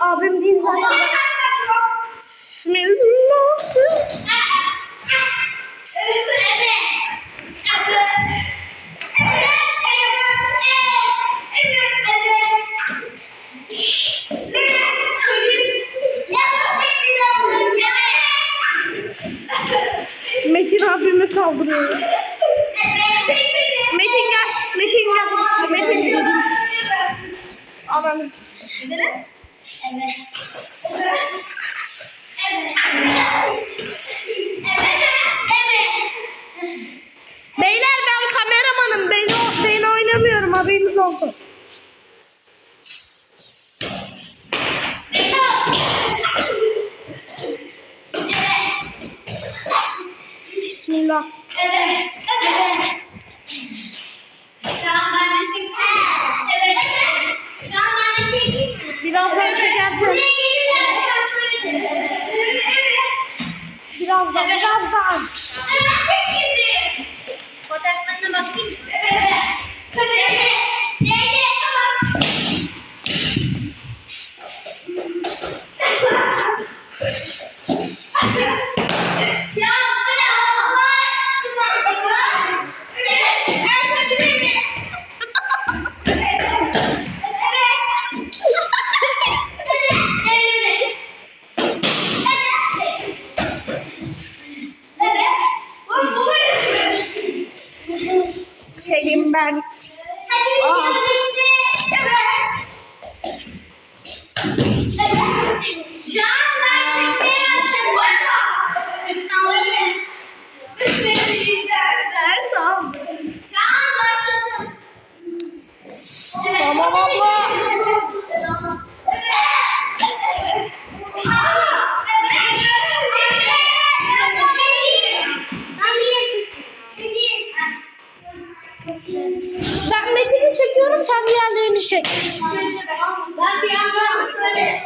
abim değil zaten. Bismillah. Metin abime saldırıyor. Metin gel. Metin gel. Metin gel. Ananı. Beyler ben kameramanım. Ben, ben oynamıyorum haberiniz olsun. Bismillah. Birazdan Ah! Selim ben. Aa. Ders Çekiyorum sen diğerlerini çek. Ben bir yandan şöyle